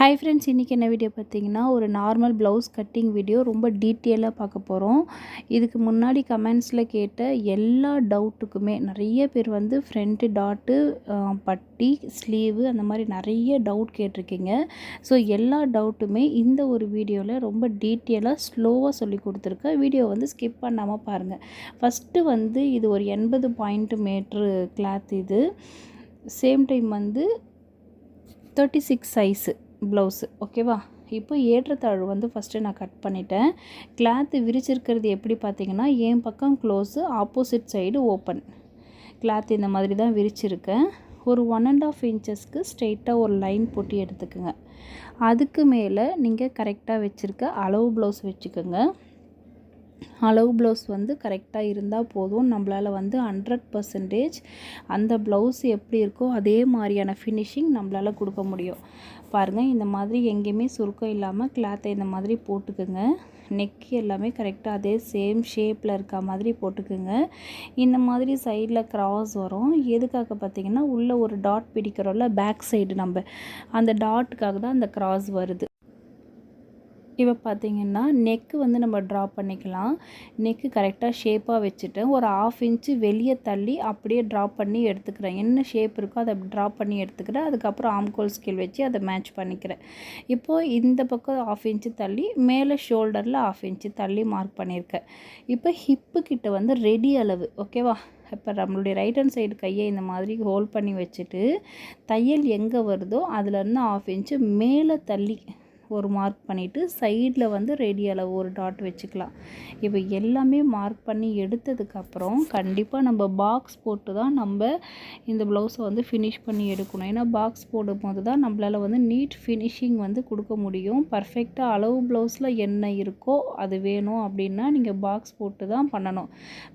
Hi friends இன்றைக்கி என்ன video பார்த்தீங்கன்னா ஒரு நார்மல் ப்ளவுஸ் கட்டிங் வீடியோ ரொம்ப டீட்டெயிலாக பார்க்க போகிறோம் இதுக்கு முன்னாடி கமெண்ட்ஸில் கேட்ட எல்லா டவுட்டுக்குமே நிறைய பேர் வந்து ஃப்ரண்ட்டு டாட்டு பட்டி ஸ்லீவு அந்த மாதிரி நிறைய டவுட் கேட்டிருக்கீங்க. ஸோ எல்லா டவுட்டுமே இந்த ஒரு வீடியோவில் ரொம்ப டீட்டெயிலாக ஸ்லோவாக சொல்லி கொடுத்துருக்கேன். வீடியோ வந்து ஸ்கிப் பண்ணாமல் பாருங்கள் ஃபஸ்ட்டு வந்து இது ஒரு எண்பது பாயிண்ட் மீட்ரு கிளாத் இது. சேம் டைம் வந்து தேர்ட்டி சிக்ஸ் சைஸு ப்ளவுஸு ஓகேவா? இப்போ ஏற்றத்தாழ்வு வந்து ஃபஸ்ட்டு நான் கட் பண்ணிட்டேன். கிளாத்து விரிச்சிருக்கிறது எப்படி பார்த்தீங்கன்னா என் பக்கம் close opposite side open cloth இந்த மாதிரி தான் விரிச்சிருக்கேன். ஒரு ஒன் அண்ட் ஆஃப் இன்ச்சஸ்க்கு ஸ்ட்ரெயிட்டாக ஒரு லைன் போட்டு எடுத்துக்கோங்க. அதுக்கு மேலே நீங்கள் கரெக்டாக வச்சுருக்க அளவு ப்ளவுஸ் வச்சுக்கோங்க. அளவு ப்ளவுஸ் வந்து கரெக்டாக இருந்தால் போதும். நம்மளால் வந்து ஹண்ட்ரட் பர்சன்டேஜ் அந்த ப்ளவுஸ் எப்படி இருக்கோ அதே மாதிரியான ஃபினிஷிங் நம்மளால் கொடுக்க முடியும். பாருங்கள் இந்த மாதிரி எங்கேயுமே சுருக்கம் இல்லாமல் கிளாத்தை இந்த மாதிரி போட்டுக்குங்க. நெக் எல்லாமே கரெக்டாக அதே சேம் ஷேப்பில் இருக்க மாதிரி போட்டுக்குங்க. இந்த மாதிரி சைடில் க்ராஸ் வரும். எதுக்காக பார்த்தீங்கன்னா உள்ளே ஒரு டாட் பிடிக்கிறோம்ல பேக் சைடு நம்ம. அந்த டாட்டுக்காக தான் அந்த க்ராஸ் வருது. இப்போ பார்த்திங்கன்னா நெக்கு வந்து நம்ம ட்ரா பண்ணிக்கலாம். நெக்கு கரெக்டாக ஷேப்பாக வச்சுட்டேன் ஒரு ஆஃப் இன்ச்சு வெளியே தள்ளி அப்படியே ட்ரா பண்ணி எடுத்துக்கிறேன். என்ன ஷேப் இருக்கோ அதை ட்ரா பண்ணி எடுத்துக்கிறேன். அதுக்கப்புறம் ஆம்கோல் ஸ்கேல் வச்சு அதை மேட்ச் பண்ணிக்கிறேன். இப்போது இந்த பக்கம் ஆஃப் இன்ச்சு தள்ளி மேலே ஷோல்டரில் ஆஃப் இன்ச்சு தள்ளி மார்க் பண்ணியிருக்கேன். இப்போ ஹிப்பு கிட்ட வந்து ரெடி அளவு ஓகேவா இப்போ நம்மளுடைய ரைட் ஹேண்ட் சைடு கையை இந்த மாதிரி ஹோல்ட் பண்ணி வச்சுட்டு தையல் எங்கே வருதோ அதுலேருந்து ஆஃப் இன்ச்சு மேலே தள்ளி ஒரு மார்க் பண்ணிவிட்டு சைடில் வந்து ரேடியோவில் ஒரு டாட் வச்சுக்கலாம். இப்போ எல்லாமே மார்க் பண்ணி எடுத்ததுக்கப்புறம் கண்டிப்பாக நம்ம பாக்ஸ் போட்டு தான் நம்ம இந்த ப்ளவுஸை வந்து ஃபினிஷ் பண்ணி எடுக்கணும். ஏன்னா பாக்ஸ் போடும்போது தான் நம்மளால் வந்து நீட் ஃபினிஷிங் வந்து கொடுக்க முடியும். பர்ஃபெக்டாக அளவு ப்ளவுஸில் என்ன இருக்கோ அது வேணும் அப்படின்னா நீங்கள் பாக்ஸ் போட்டு தான் பண்ணணும்.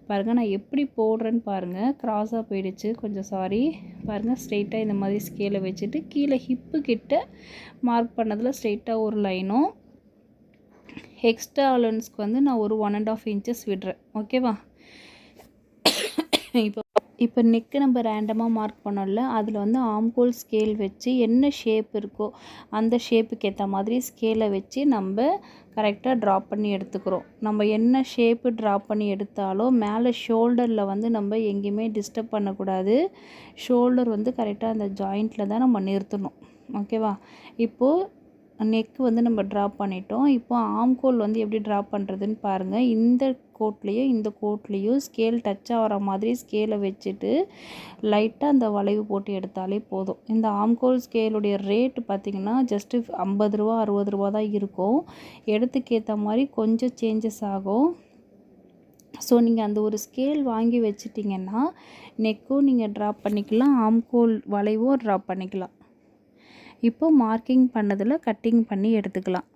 பாருங்கள் நான் எப்படி போடுறேன்னு பாருங்கள் க்ராஸாக போயிடுச்சு. கொஞ்சம் சாரி பாருங்கள் ஸ்ட்ரெயிட்டாக இந்த மாதிரி ஸ்கேலை வச்சுட்டு கீழே ஹிப்பு கிட்ட மார்க் பண்ணதில் ஸ்ட்ரெயிட்டாக ஒரு லைனும் எக்ஸ்ட்ரா அலன்ஸ்க்கு வந்து நான் ஒரு ஒன் அண்ட் ஆஃப் இன்ச்சஸ் விடுறேன். ஓகேவா இப்போ இப்போ நெக்கு நம்ம ரேண்டமாக மார்க் பண்ணோம்ல அதில் வந்து ஆம்கோல் ஸ்கேல் வச்சு என்ன ஷேப் இருக்கோ அந்த ஷேப்புக்கு ஏற்ற மாதிரி ஸ்கேலை வச்சு நம்ம கரெக்டாக ட்ரா பண்ணி எடுத்துக்கிறோம். நம்ம என்ன ஷேப்பு ட்ரா பண்ணி எடுத்தாலும் மேலே ஷோல்டரில் வந்து நம்ம எங்கேயுமே டிஸ்டர்ப் பண்ணக்கூடாது. ஷோல்டர் வந்து கரெக்டாக அந்த ஜாயிண்ட்டில் தான் நம்ம நிறுத்தணும். ஓகேவா இப்போது நெக் வந்து நம்ம ட்ரா பண்ணிட்டோம். இப்போ ஆம்கோல் வந்து எப்படி ட்ரா பண்ணுறதுன்னு பாருங்கள் இந்த கோட்லேயும் இந்த கோட்லேயும் ஸ்கேல் டச் ஆகிற மாதிரி ஸ்கேலை வச்சுட்டு லைட்டாக அந்த வளைவு போட்டு எடுத்தாலே போதும். இந்த ஆம்கோல் ஸ்கேலுடைய ரேட்டு பார்த்திங்கன்னா ஜஸ்ட்டு ஐம்பது ரூபா அறுபது ரூபா தான் இருக்கும். இடத்துக்கேற்ற மாதிரி கொஞ்சம் சேஞ்சஸ் ஆகும். ஸோ நீங்கள் அந்த ஒரு ஸ்கேல் வாங்கி வச்சிட்டிங்கன்னா நெக்கும் நீங்கள் ட்ரா பண்ணிக்கலாம் ஆம்கோல் வளைவும் ட்ரா பண்ணிக்கலாம். இப்போது மார்க்கிங் பண்ணதில் கட்டிங் பண்ணி எடுத்துக்கலாம்.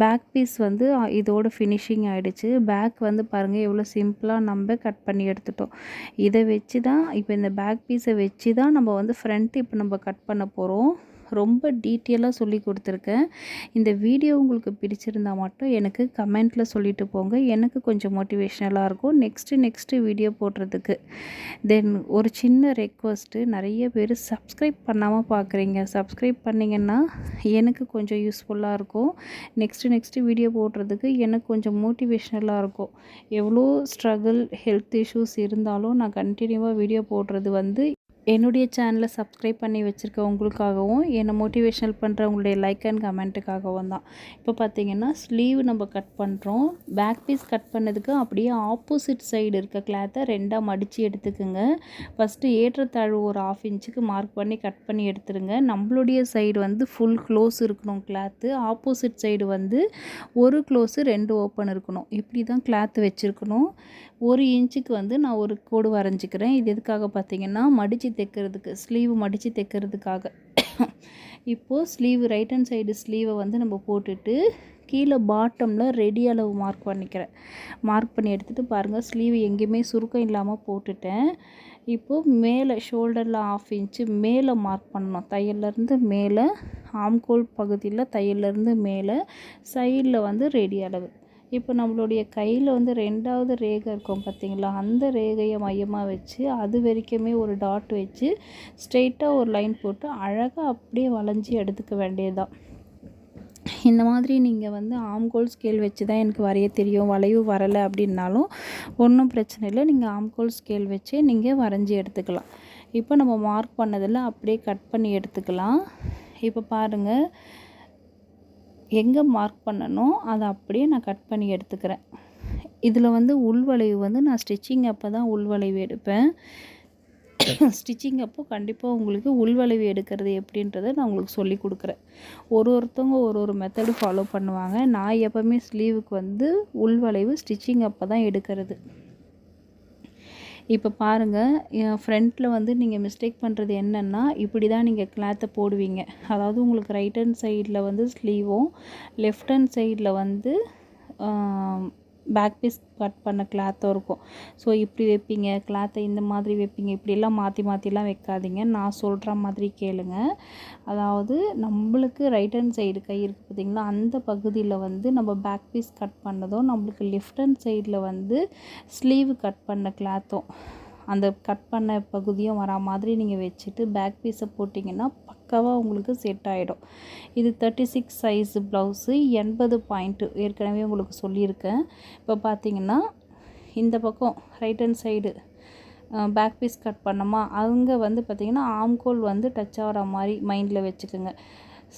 பேக் பீஸ் வந்து இதோட ஃபினிஷிங் ஆகிடுச்சு பேக் வந்து பாருங்கள் எவ்வளோ சிம்பிளாக நம்ம கட் பண்ணி எடுத்துட்டோம். இதை வச்சு தான் இப்போ இந்த பேக் பீஸை வச்சு தான் நம்ம வந்து ஃப்ரண்ட் இப்போ நம்ம கட் பண்ண போகிறோம் ரொம்ப டீட்டெயிலாக சொல்லி கொடுத்துருக்கேன். இந்த வீடியோ உங்களுக்கு பிடிச்சிருந்தால் மட்டும் எனக்கு கமெண்ட்டில் சொல்லிட்டு போங்க. எனக்கு கொஞ்சம் மோட்டிவேஷ்னலாக இருக்கும். நெக்ஸ்ட்டு நெக்ஸ்ட்டு வீடியோ போடுறதுக்கு. தென் ஒரு சின்ன ரெக்வஸ்ட்டு நிறைய பேர் சப்ஸ்கிரைப் பண்ணாமல் பார்க்குறீங்க சப்ஸ்கிரைப் பண்ணிங்கன்னா எனக்கு கொஞ்சம் யூஸ்ஃபுல்லாக இருக்கும். நெக்ஸ்ட்டு நெக்ஸ்ட்டு வீடியோ போடுறதுக்கு எனக்கு கொஞ்சம் மோட்டிவேஷ்னலாக இருக்கும். எவ்வளோ ஸ்ட்ரகிள் ஹெல்த் இஷ்யூஸ் இருந்தாலும் நான் கண்டினியூவாக வீடியோ போடுறது வந்து என்னுடைய சேனலை சப்ஸ்கிரைப் பண்ணி வச்சுருக்க உங்களுக்காகவும் என்னை மோட்டிவேஷனல் பண்ணுற உங்களுடைய லைக் அண்ட் கமெண்ட்டுக்காகவும் தான். இப்போ பார்த்தீங்கன்னா ஸ்லீவ் நம்ம கட் பண்ணுறோம் பேக் பீஸ் கட் பண்ணதுக்கு அப்படியே ஆப்போசிட் சைடு இருக்க கிளாத்தை ரெண்டாக மடித்து எடுத்துக்கோங்க. ஃபஸ்ட்டு ஏற்றத்தாழ்வு ஒரு ஆஃப் இன்ச்சுக்கு மார்க் பண்ணி கட் பண்ணி எடுத்துருங்க. நம்மளுடைய சைடு வந்து ஃபுல் க்ளோஸ் இருக்கணும் கிளாத்து ஆப்போசிட் சைடு வந்து ஒரு க்ளோஸு ரெண்டு ஓப்பன் இருக்கணும். இப்படி தான் கிளாத்து வச்சுருக்கணும். ஒரு இன்ச்சுக்கு வந்து நான் ஒரு கோடு வரைஞ்சிக்கிறேன். இது எதுக்காக பார்த்தீங்கன்னா மடித்து தைக்கிறதுக்கு ஸ்லீவ் மடித்து தைக்கிறதுக்காக. இப்போது ஸ்லீவ் ரைட் ஹேண்ட் சைடு ஸ்லீவை வந்து நம்ம போட்டுட்டு கீழே பாட்டமில் ரெடி அளவு மார்க் பண்ணிக்கிறேன். மார்க் பண்ணி எடுத்துகிட்டு பாருங்கள் ஸ்லீவ் எங்கேயுமே சுருக்கம் இல்லாமல் போட்டுட்டேன். இப்போது மேலே ஷோல்டரில் ஆஃப் இன்ச்சு மேலே மார்க் பண்ணணும். தையல்லேருந்து மேலே ஆம்கோல் பகுதியில் தையல்லேருந்து மேலே சைடில் வந்து ரெடி அளவு. இப்போ நம்மளுடைய கையில் வந்து ரெண்டாவது ரேகை இருக்கும் பார்த்தீங்களா? அந்த ரேகையை மையமாக வச்சு அது வரைக்குமே ஒரு டாட் வச்சு ஸ்ட்ரெயிட்டாக ஒரு லைன் போட்டு அழகாக அப்படியே வளைஞ்சி எடுத்துக்க வேண்டியதுதான். இந்த மாதிரி நீங்கள் வந்து ஆம்கோல் ஸ்கேல் வச்சு தான் எனக்கு வரைய தெரியும். வளைவு வரலை அப்படின்னாலும் ஒன்றும் பிரச்சனை இல்லை. நீங்கள் ஆம்கோல் ஸ்கேல் வச்சே நீங்கள் வரைஞ்சி எடுத்துக்கலாம். இப்போ நம்ம மார்க் பண்ணதில் அப்படியே கட் பண்ணி எடுத்துக்கலாம். இப்போ பாருங்கள் எங்கே மார்க் பண்ணணும் அதை அப்படியே நான் கட் பண்ணி எடுத்துக்கிறேன். இதில் வந்து உள்வளைவு வந்து நான் ஸ்டிச்சிங் அப்போ தான் உள்வளைவு எடுப்பேன். ஸ்டிச்சிங் அப்போ கண்டிப்பாக உங்களுக்கு உள்வளைவு எடுக்கிறது எப்படின்றத நான் உங்களுக்கு சொல்லி கொடுக்குறேன். ஒரு ஒருத்தவங்க ஒரு ஒரு மெத்தடு ஃபாலோ பண்ணுவாங்க. நான் எப்போவுமே ஸ்லீவுக்கு வந்து உள்வளைவு ஸ்டிச்சிங் அப்போ தான் எடுக்கிறது. இப்போ பாருங்கள் என் ஃப்ரண்ட்டில் வந்து நீங்கள் மிஸ்டேக் பண்ணுறது என்னென்னா இப்படி தான் நீங்கள் கிளாத்தை போடுவீங்க. அதாவது உங்களுக்கு ரைட் ஹேண்ட் சைடில் வந்து ஸ்லீவும் லெஃப்ட் ஹேண்ட் சைடில் வந்து பேக் பீஸ் கட் பண்ண கிளாத்தும் இருக்கும். ஸோ இப்படி வைப்பீங்க கிளாத்தை இந்த மாதிரி வைப்பீங்க இப்படிலாம் மாற்றி மாற்றிலாம் வைக்காதீங்க. நான் சொல்கிற மாதிரி கேளுங்க. அதாவது நம்மளுக்கு ரைட் ஹேண்ட் சைடு கை இருக்குது பார்த்திங்களா? அந்த பகுதியில் வந்து நம்ம பேக் பீஸ் கட் பண்ணதும் நம்மளுக்கு லெஃப்ட் ஹேண்ட் சைடில் வந்து ஸ்லீவ் கட் பண்ண கிளாத்தும் அந்த கட் பண்ண பகுதியும் வரா மாதிரி நீங்கள் வச்சுட்டு பேக் பீஸை போட்டிங்கன்னா பக்காவாக உங்களுக்கு செட் ஆகிடும் இது தேர்ட்டி சிக்ஸ் சைஸு ப்ளவுஸு எண்பது பாயிண்ட்டு ஏற்கனவே உங்களுக்கு சொல்லியிருக்கேன். இப்போ பார்த்தீங்கன்னா இந்த பக்கம் right hand side back piece cut பண்ணோமா அங்கே வந்து பார்த்திங்கன்னா ஆம்கோல் வந்து டச் ஆகிற மாதிரி மைண்டில் வச்சுக்கோங்க.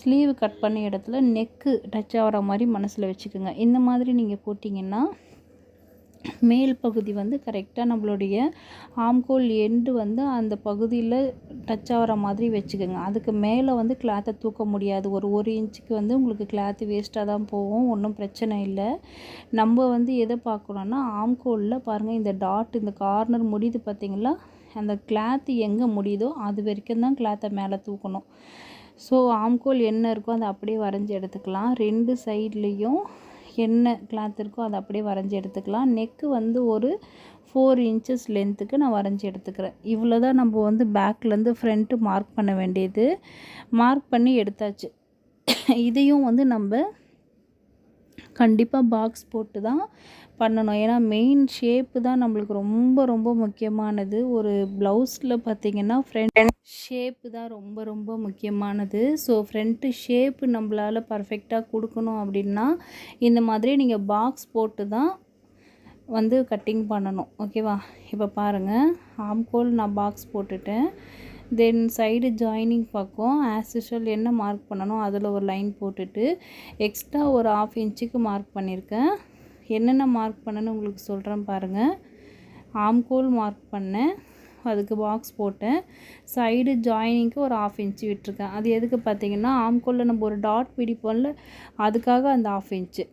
ஸ்லீவ் கட் பண்ண இடத்துல நெக்கு டச் ஆகிற மாதிரி மனசில் வச்சுக்கோங்க. இந்த மாதிரி நீங்கள் போட்டிங்கன்னா மேல் பகுதி வந்து கரெக்டாக நம்மளுடைய ஆம்கோல் எண்டு வந்து அந்த பகுதியில் டச் ஆகிற மாதிரி வச்சுக்கோங்க. அதுக்கு மேலே வந்து கிளாத்தை தூக்க முடியாது. ஒரு ஒரு இன்ச்சுக்கு வந்து உங்களுக்கு கிளாத்து வேஸ்ட்டாக தான் போகும். ஒன்றும் பிரச்சனை இல்லை. நம்ம வந்து எதை பார்க்கணுன்னா ஆம்கோலில் பாருங்கள் இந்த டாட் இந்த கார்னர் முடியுது பார்த்திங்களா அந்த கிளாத்து எங்கே முடியுதோ அது வரைக்கும் தான் கிளாத்தை மேலே தூக்கணும். ஸோ ஆம்கோல் என்ன இருக்கோ அதை அப்படியே வரைஞ்சி எடுத்துக்கலாம். ரெண்டு சைட்லேயும் என்ன கிளாத் இருக்கோ அதை அப்படியே வரைஞ்சி எடுத்துக்கலாம். நெக்கு வந்து ஒரு ஃபோர் இன்ச்சஸ் லென்த்துக்கு நான் வரைஞ்சி எடுத்துக்கிறேன். இவ்வளோ தான் நம்ம வந்து பேக்லேருந்து ஃப்ரண்ட்டு மார்க் பண்ண வேண்டியது. மார்க் பண்ணி எடுத்தாச்சு. இதையும் வந்து நம்ம கண்டிப்பாக பாக்ஸ் போட்டு தான் பண்ணணும். ஏன்னா மெயின் ஷேப்பு தான் நம்மளுக்கு ரொம்ப ரொம்ப முக்கியமானது. ஒரு ப்ளவுஸில் பார்த்திங்கன்னா ஃப்ரண்ட் ஷேப்பு தான் ரொம்ப ரொம்ப முக்கியமானது. ஸோ ஃப்ரண்ட்டு ஷேப்பு நம்மளால் பர்ஃபெக்டாக கொடுக்கணும் அப்படின்னா இந்த மாதிரி நீங்கள் பாக்ஸ் போட்டு தான் வந்து கட்டிங் பண்ணணும். ஓகேவா இப்போ பாருங்கள் ஆம்கோல் நான் பாக்ஸ் போட்டுட்டேன். தென் சைடு ஜாயினிங் பக்கம் ஆஸ் யூஷுவல் என்ன மார்க் பண்ணணும் அதில் ஒரு லைன் போட்டுட்டு எக்ஸ்ட்ரா ஒரு ஆஃப் இன்ச்சுக்கு மார்க் பண்ணியிருக்கேன். என்னென்ன மார்க் பண்ணேன்னு உங்களுக்கு சொல்கிறேன் பாருங்கள் ஆம்கோல் மார்க் பண்ணேன். அதுக்கு பாக்ஸ் போட்டேன். சைடு ஜாயினிங்க்கு ஒரு ஆஃப் இன்ச்சு விட்டுருக்கேன். அது எதுக்கு பார்த்தீங்கன்னா ஆம்கோலில் நம்ம ஒரு டாட் பிடிப்போம்ல அதுக்காக அந்த ஆஃப் இன்ச்சு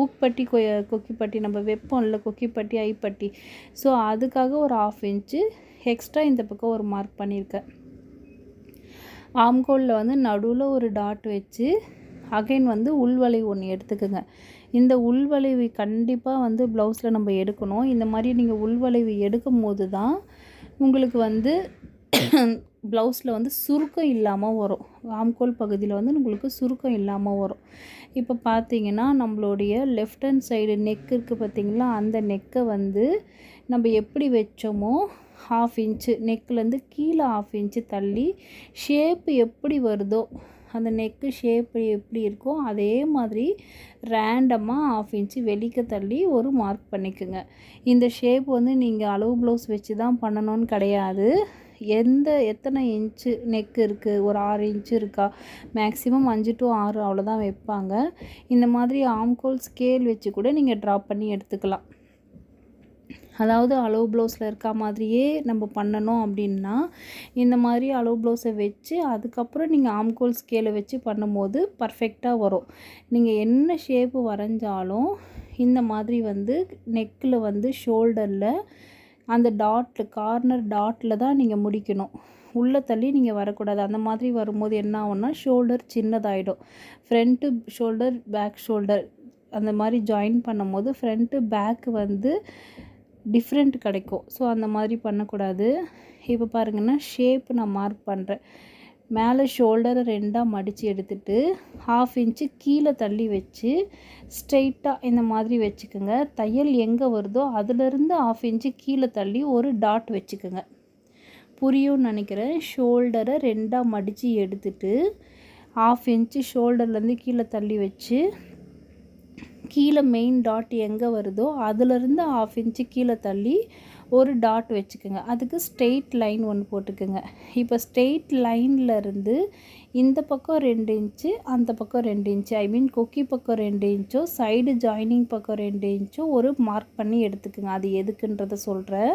ஊக்பட்டி கொ கொக்கிப்பட்டி நம்ம வைப்போம்ல கொக்கிப்பட்டி ஐப்பட்டி. ஸோ அதுக்காக ஒரு ஆஃப் இன்ச்சு எக்ஸ்ட்ரா இந்த பக்கம் ஒரு மார்க் பண்ணியிருக்கேன். ஆம்கோலில் வந்து நடுவில் ஒரு டாட் வச்சு அகைன் வந்து உள்வலை ஒன்று எடுத்துக்கோங்க. இந்த உள்வளைவு கண்டிப்பாக வந்து ப்ளவுஸில் நம்ம எடுக்கணும். இந்த மாதிரி நீங்கள் உள்வளைவு எடுக்கும் போது தான் உங்களுக்கு வந்து ப்ளவுஸில் வந்து சுருக்கம் இல்லாமல் வரும். ஆம்கோல் பகுதியில் வந்து உங்களுக்கு சுருக்கம் இல்லாமல் வரும். இப்போ பார்த்தீங்கன்னா நம்மளுடைய லெஃப்ட் ஹேண்ட் சைடு நெக் இருக்குது பார்த்திங்களா அந்த நெக்கை வந்து நம்ம எப்படி வச்சோமோ ஹாஃப் இன்ச்சு நெக்லேருந்து கீழே ஹாஃப் இன்ச்சு தள்ளி ஷேப்பு எப்படி வருதோ அந்த நெக்கு ஷேப் எப்படி இருக்கோ அதே மாதிரி ரேண்டமாக ஆஃப் இன்ச்சு வெளிக்க தள்ளி ஒரு மார்க் பண்ணிக்கோங்க. இந்த ஷேப் வந்து நீங்கள் அளவு ப்ளவுஸ் வச்சு தான் பண்ணணும்னு கிடையாது. எந்த எத்தனை இன்ச்சு நெக் இருக்குது ஒரு ஆறு இன்ச்சு இருக்கா? மேக்ஸிமம் அஞ்சு டு ஆறு அவ்வளோதான் வைப்பாங்க. இந்த மாதிரி ஆம்கோல் ஸ்கேல் வச்சு கூட நீங்கள் ட்ராப் பண்ணி எடுத்துக்கலாம். அதாவது அளவு ப்ளவுஸில் இருக்கா மாதிரியே நம்ம பண்ணணும் அப்படின்னா இந்த மாதிரி அளவு ப்ளவுஸை வச்சு அதுக்கப்புறம் நீங்கள் ஆம்கோல் ஸ்கேலை வச்சு பண்ணும்போது பர்ஃபெக்டாக வரும். நீங்கள் என்ன ஷேப்பு வரைஞ்சாலும் இந்த மாதிரி வந்து நெக்கில் வந்து ஷோல்டரில் அந்த டாட்டில் கார்னர் டாட்டில் தான் நீங்கள் முடிக்கணும். உள்ளே தள்ளி நீங்கள் வரக்கூடாது. அந்த மாதிரி வரும்போது என்ன ஆகும்னா ஷோல்டர் சின்னதாகிடும் ஃப்ரண்ட்டு ஷோல்டர் பேக் ஷோல்டர் அந்த மாதிரி ஜாயின் பண்ணும்போது ஃப்ரண்ட்டு பேக்கு வந்து டிஃப்ரெண்ட் கிடைக்கும். ஸோ அந்த மாதிரி பண்ணக்கூடாது. இப்போ பாருங்கன்னா ஷேப் நான் மார்க் பண்ணுறேன் மேலே ஷோல்டரை ரெண்டாக மடித்து எடுத்துட்டு ஹாஃப் இன்ச்சு கீழே தள்ளி வச்சு ஸ்ட்ரெயிட்டாக இந்த மாதிரி வச்சுக்கோங்க. தையல் எங்கே வருதோ அதுலேருந்து ஹாஃப் இன்ச்சு கீழே தள்ளி ஒரு டாட் வச்சுக்கோங்க. புரியும்னு நினைக்கிறேன். ஷோல்டரை ரெண்டாக மடித்து எடுத்துட்டு ஹாஃப் இன்ச்சு ஷோல்டர்லேருந்து கீழே தள்ளி வச்சு கீழே மெயின் டாட் எங்கே வருதோ அதுலேருந்து ஆஃப் இன்ச்சு கீழே தள்ளி ஒரு டாட் வச்சுக்கோங்க. அதுக்கு ஸ்ட்ரெயிட் லைன் ஒன்று போட்டுக்கோங்க. இப்போ ஸ்ட்ரெயிட் லைன்லேருந்து இந்த பக்கம் ரெண்டு இன்ச்சு அந்த பக்கம் ரெண்டு இன்ச்சு ஐ மீன் கொக்கி பக்கம் ரெண்டு இன்ச்சோ சைடு ஜாயினிங் பக்கம் ரெண்டு இன்ச்சோ ஒரு மார்க் பண்ணி எடுத்துக்கோங்க. அது எதுக்குன்றதை சொல்கிறேன்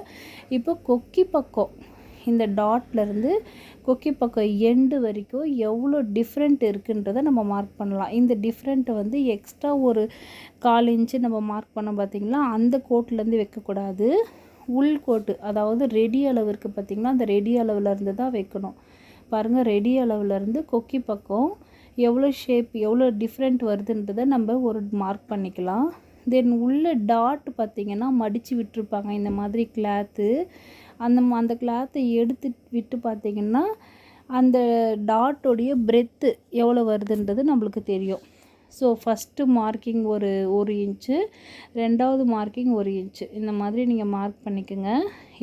இப்போ கொக்கி பக்கம் இந்த டாட்லேருந்து கொக்கி பக்கம் எண்டு வரைக்கும் எவ்வளோ டிஃப்ரெண்ட் இருக்குன்றதை நம்ம மார்க் பண்ணலாம். இந்த டிஃப்ரெண்ட்டை வந்து எக்ஸ்ட்ரா ஒரு கால் இன்ச்சு நம்ம மார்க் பண்ண பார்த்திங்களா? அந்த கோட்லேருந்து வைக்கக்கூடாது. உள் கோட்டு அதாவது ரெடி அளவு இருக்குது பார்த்திங்கன்னா அந்த ரெடி அளவுலேருந்து தான் வைக்கணும். பாருங்கள் ரெடி அளவுலேருந்து கொக்கி பக்கம் எவ்வளோ ஷேப் எவ்வளோ டிஃப்ரெண்ட் வருதுன்றதை நம்ம ஒரு மார்க் பண்ணிக்கலாம். தென் உள்ள டாட் பார்த்திங்கன்னா மடித்து விட்டுருப்பாங்க. இந்த மாதிரி கிளாத்து அந்த அந்த கிளாத்தை எடுத்து விட்டு பார்த்திங்கன்னா அந்த டாட்டோடைய பிரெத்து எவ்வளோ வருதுன்றது நம்மளுக்கு தெரியும். ஸோ ஃபஸ்ட்டு மார்க்கிங் ஒரு ஒரு இன்ச்சு ரெண்டாவது மார்க்கிங் ஒரு இன்ச்சு இந்த மாதிரி நீங்கள் மார்க் பண்ணிக்கோங்க.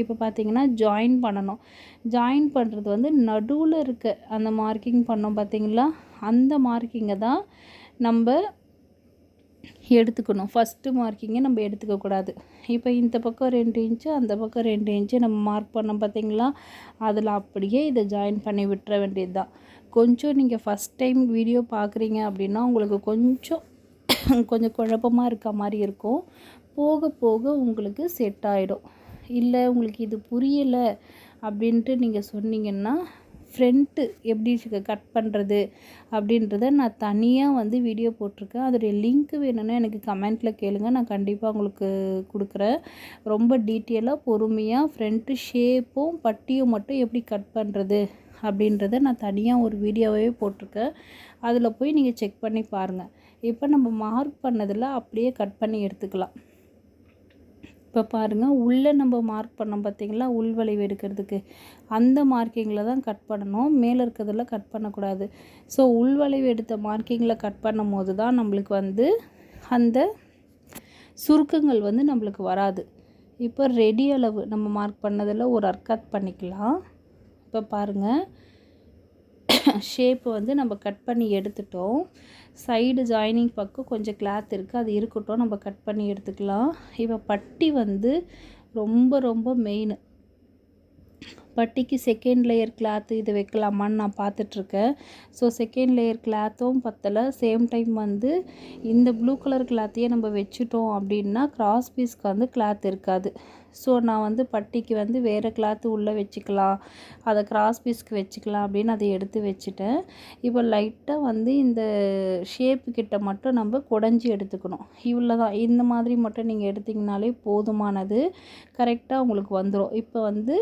இப்போ பார்த்தீங்கன்னா ஜாயின் பண்ணணும். ஜாயின் பண்ணுறது வந்து நடுவில் இருக்க அந்த மார்க்கிங் பண்ணோம் பார்த்தீங்களா? அந்த மார்க்கிங்கை தான் நம்ம எடுத்துக்கணும். ஃபஸ்ட்டு மார்க்கிங்கை நம்ம எடுத்துக்கக்கூடாது இப்போ இந்த பக்கம் ரெண்டு இன்ச்சு அந்த பக்கம் ரெண்டு இன்ச்சு நம்ம மார்க் பண்ணோம் பார்த்தீங்களா அதில் அப்படியே இதை ஜாயின் பண்ணி விட்டுற வேண்டியது தான் கொஞ்சம் நீங்கள் ஃபஸ்ட் டைம் வீடியோ பார்க்குறீங்க அப்படின்னா உங்களுக்கு கொஞ்சம் கொஞ்சம் குழப்பமாக இருக்க மாதிரி இருக்கும். போக போக உங்களுக்கு செட் ஆகிடும் இல்லை உங்களுக்கு இது புரியலை அப்படின்ட்டு நீங்கள் சொன்னீங்கன்னா ஃப்ரண்ட்டு எப்படி கட் பண்ணுறது அப்படின்றத நான் தனியாக வந்து வீடியோ போட்டிருக்கேன். அதோடைய லிங்க் வேணும்னா எனக்கு கமெண்ட்டில் கேளுங்க. நான் கண்டிப்பாக உங்களுக்கு கொடுக்குறேன். ரொம்ப டீட்டெயிலாக பொறுமையாக ஃப்ரண்ட்டு ஷேப்பும் பட்டியும் மட்டும் எப்படி கட் பண்ணுறது அப்படின்றத நான் தனியாக ஒரு வீடியோவே போட்டிருக்கேன். அதில் போய் நீங்கள் செக் பண்ணி பாருங்கள் இப்போ நம்ம மார்க் பண்ணதில் அப்படியே கட் பண்ணி எடுத்துக்கலாம். இப்போ பாருங்கள் உள்ளே நம்ம மார்க் பண்ணோம் பார்த்திங்களா? உள்வளைவு எடுக்கிறதுக்கு. அந்த மார்க்கிங்கில் தான் கட் பண்ணணும். மேலே இருக்கிறதுல கட் பண்ணக்கூடாது. ஸோ உள்வளைவு எடுத்த மார்க்கிங்கில் கட் பண்ணும் போது தான் நம்மளுக்கு வந்து அந்த சுருக்கங்கள் வந்து நம்மளுக்கு வராது. இப்போ ரெடி அளவு நம்ம மார்க் பண்ணதில் ஒரு அர்க்காத் பண்ணிக்கலாம். இப்போ பாருங்கள் ஷேப்பு வந்து நம்ம கட் பண்ணி எடுத்துட்டோம். சைடு ஜாயினிங் பக்கம் கொஞ்சம் கிளாத் இருக்குது அது இருக்கட்டும் நம்ம கட் பண்ணி எடுத்துக்கலாம். இப்போ பட்டி வந்து ரொம்ப ரொம்ப மெயின் பட்டிக்கு செகண்ட் லேயர் கிளாத்து இது வைக்கலாமான்னு நான் பார்த்துட்ருக்கேன். ஸோ செகண்ட் லேயர் கிளாத்தும் பத்தலை. சேம் டைம் வந்து இந்த ப்ளூ கலர் கிளாத்தையே நம்ம வச்சுட்டோம் அப்படின்னா கிராஸ் பீஸ்க்கு வந்து கிளாத் இருக்காது. ஸோ நான் வந்து பட்டிக்கு வந்து வேறு கிளாத்து உள்ளே வச்சுக்கலாம். அதை கிராஸ் பீஸ்க்கு வச்சுக்கலாம் அப்படின்னு அதை எடுத்து வச்சுட்டேன். இப்போ லைட்டாக வந்து இந்த ஷேப்பு கிட்ட மட்டும் நம்ம குடஞ்சி எடுத்துக்கணும். இவ்வளோ தான் இந்த மாதிரி மட்டும் நீங்கள் எடுத்திங்கனாலே போதுமானது. கரெக்டாக உங்களுக்கு வந்துடும் இப்போ வந்து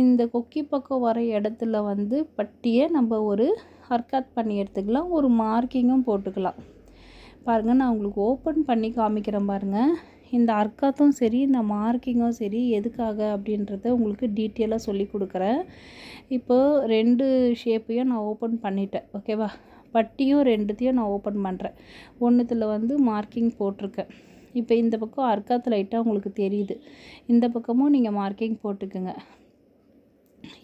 இந்த கொக்கி பக்கம் வர இடத்துல வந்து பட்டியை நம்ம ஒரு ஹர்காத் பண்ணி எடுத்துக்கலாம். ஒரு மார்க்கிங்கும் போட்டுக்கலாம். பாருங்கள் நான் உங்களுக்கு ஓப்பன் பண்ணி காமிக்கிறேன் பாருங்கள் இந்த அர்க்காத்தும் சரி இந்த மார்க்கிங்கும் சரி எதுக்காக அப்படின்றத உங்களுக்கு டீட்டெயிலாக சொல்லி கொடுக்குறேன். இப்போது ரெண்டு ஷேப்பையும் நான் ஓப்பன் பண்ணிட்டேன் ஓகேவா பட்டியும் ரெண்டுத்தையும் நான் ஓப்பன் பண்ணுறேன் ஒன்றுத்தில் வந்து மார்க்கிங் போட்டிருக்கேன். இப்போ இந்த பக்கம் அர்க்காத்து லைட்டாக உங்களுக்கு தெரியுது. இந்த பக்கமும் நீங்கள் மார்க்கிங் போட்டுக்குங்க.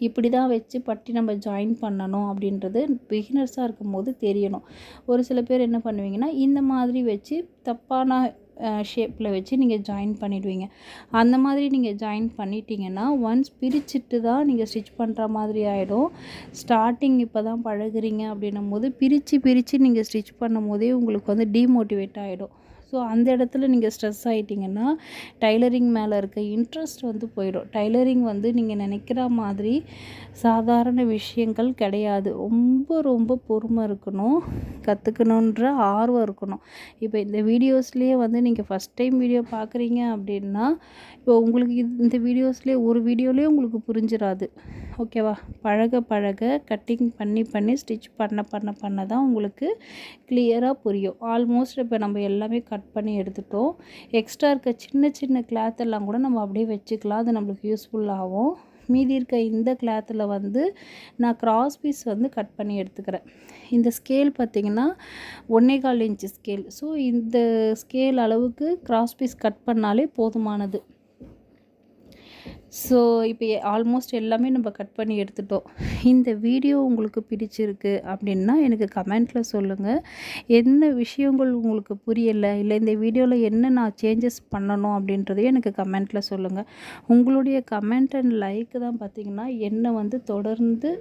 இப்படி தான் வச்சு பட்டி நம்ம ஜாயின் பண்ணணும் அப்படின்றது பிகினர்ஸாக இருக்கும்போது தெரியணும். ஒரு சில பேர் என்ன பண்ணுவீங்கன்னா இந்த மாதிரி வச்சு தப்பான ஷேப்பில் வச்சு நீங்கள் ஜாயின் பண்ணிவிடுவீங்க அந்த மாதிரி நீங்கள் ஜாயின் பண்ணிட்டீங்கன்னா ஒன்ஸ் பிரிச்சுட்டு தான் நீங்கள் ஸ்டிச் பண்ணுற மாதிரி ஆகிடும் ஸ்டார்டிங் இப்போ தான் பழகுறீங்க அப்படின்னும் போது பிரித்து பிரித்து நீங்கள் ஸ்டிச் பண்ணும் போதே உங்களுக்கு வந்து டீமோட்டிவேட் ஆகிடும் ஸோ அந்த இடத்துல நீங்கள் ஸ்ட்ரெஸ் ஆகிட்டிங்கன்னா டைலரிங் மேலே இருக்க இன்ட்ரெஸ்ட் வந்து போயிடும். டைலரிங் வந்து நீங்கள் நினைக்கிற மாதிரி சாதாரண விஷயங்கள் கிடையாது. ரொம்ப ரொம்ப பொறுமை இருக்கணும். கற்றுக்கணுன்ற ஆர்வம் இருக்கணும். இப்போ இந்த வீடியோஸ்லேயே வந்து நீங்கள் ஃபஸ்ட் டைம் வீடியோ பார்க்குறீங்க அப்படின்னா இப்போ உங்களுக்கு இந்த வீடியோஸ்லேயே ஒரு வீடியோலேயே உங்களுக்கு புரிஞ்சிடாது ஓகேவா? பழக பழக கட்டிங் பண்ணி பண்ணி ஸ்டிச் பண்ண பண்ண பண்ண தான் உங்களுக்கு கிளியராக புரியும். ஆல்மோஸ்ட் இப்போ நம்ம எல்லாமே கட் பண்ணி எடுத்துட்டோம். எக்ஸ்ட்ரா இருக்க சின்ன சின்ன கிளாத் எல்லாம் கூட நம்ம அப்படியே வச்சுக்கலாம். அது நம்மளுக்கு யூஸ்ஃபுல்லாகும் மீதி இருக்க இந்த கிளாத்தில் வந்து நான் கிராஸ் பீஸ் வந்து கட் பண்ணி எடுத்துக்கிறேன். இந்த ஸ்கேல் பார்த்திங்கன்னா ஒன்றே கால் இன்ச்சு ஸ்கேல் ஸோ இந்த ஸ்கேல் அளவுக்கு கிராஸ் பீஸ் கட் பண்ணாலே போதுமானது. ஸோ இப்போ ஆல்மோஸ்ட் எல்லாமே நம்ம கட் பண்ணி எடுத்துட்டோம். இந்த வீடியோ உங்களுக்கு பிடிச்சிருக்கு அப்படின்னா எனக்கு கமெண்ட்டில் சொல்லுங்கள் என்ன விஷயங்கள் உங்களுக்கு புரியலை? இல்லை இந்த வீடியோவில் என்ன நான் சேஞ்சஸ் பண்ணணும் அப்படின்றதையும் எனக்கு கமெண்ட்டில் சொல்லுங்கள் உங்களுடைய கமெண்ட் அண்ட் லைக் தான் பார்த்திங்கன்னா என்னை வந்து தொடர்ந்து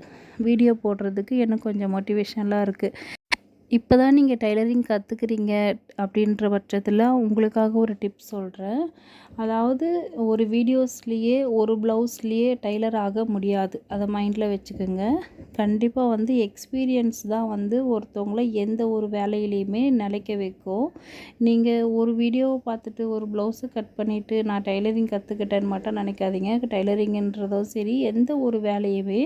வீடியோ போடுறதுக்கு எனக்கு கொஞ்சம் மோட்டிவேஷனலாக இருக்குது இப்போ தான் நீங்கள் டைலரிங் கற்றுக்குறீங்க அப்படின்ற பட்சத்தில் உங்களுக்காக ஒரு டிப்ஸ் சொல்கிறேன் அதாவது ஒரு வீடியோஸ்லேயே ஒரு ப்ளவுஸ்லேயே டைலர் ஆக முடியாது. அதை மைண்டில் வச்சுக்கோங்க. கண்டிப்பாக வந்து எக்ஸ்பீரியன்ஸ் தான் வந்து ஒருத்தவங்கள எந்த ஒரு வேலையிலையுமே நிலைக்க வைக்கும். நீங்கள் ஒரு வீடியோவை பார்த்துட்டு ஒரு ப்ளவுஸை கட் பண்ணிவிட்டு நான் டைலரிங் கற்றுக்கிட்டேன்னு மட்டும் நினைக்காதீங்க. டைலரிங்கன்றதும் சரி எந்த ஒரு வேலையுமே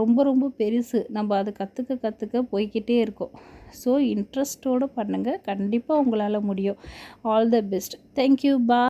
ரொம்ப ரொம்ப பெருசு. நம்ம அதை கற்றுக்க கற்றுக்க போய்கிட்டே இருக்கோம். ஸோ இன்ட்ரெஸ்ட்டோடு பண்ணுங்கள் கண்டிப்பாக உங்களால் முடியும். ஆல் த பெஸ்ட் தேங்க்யூ பா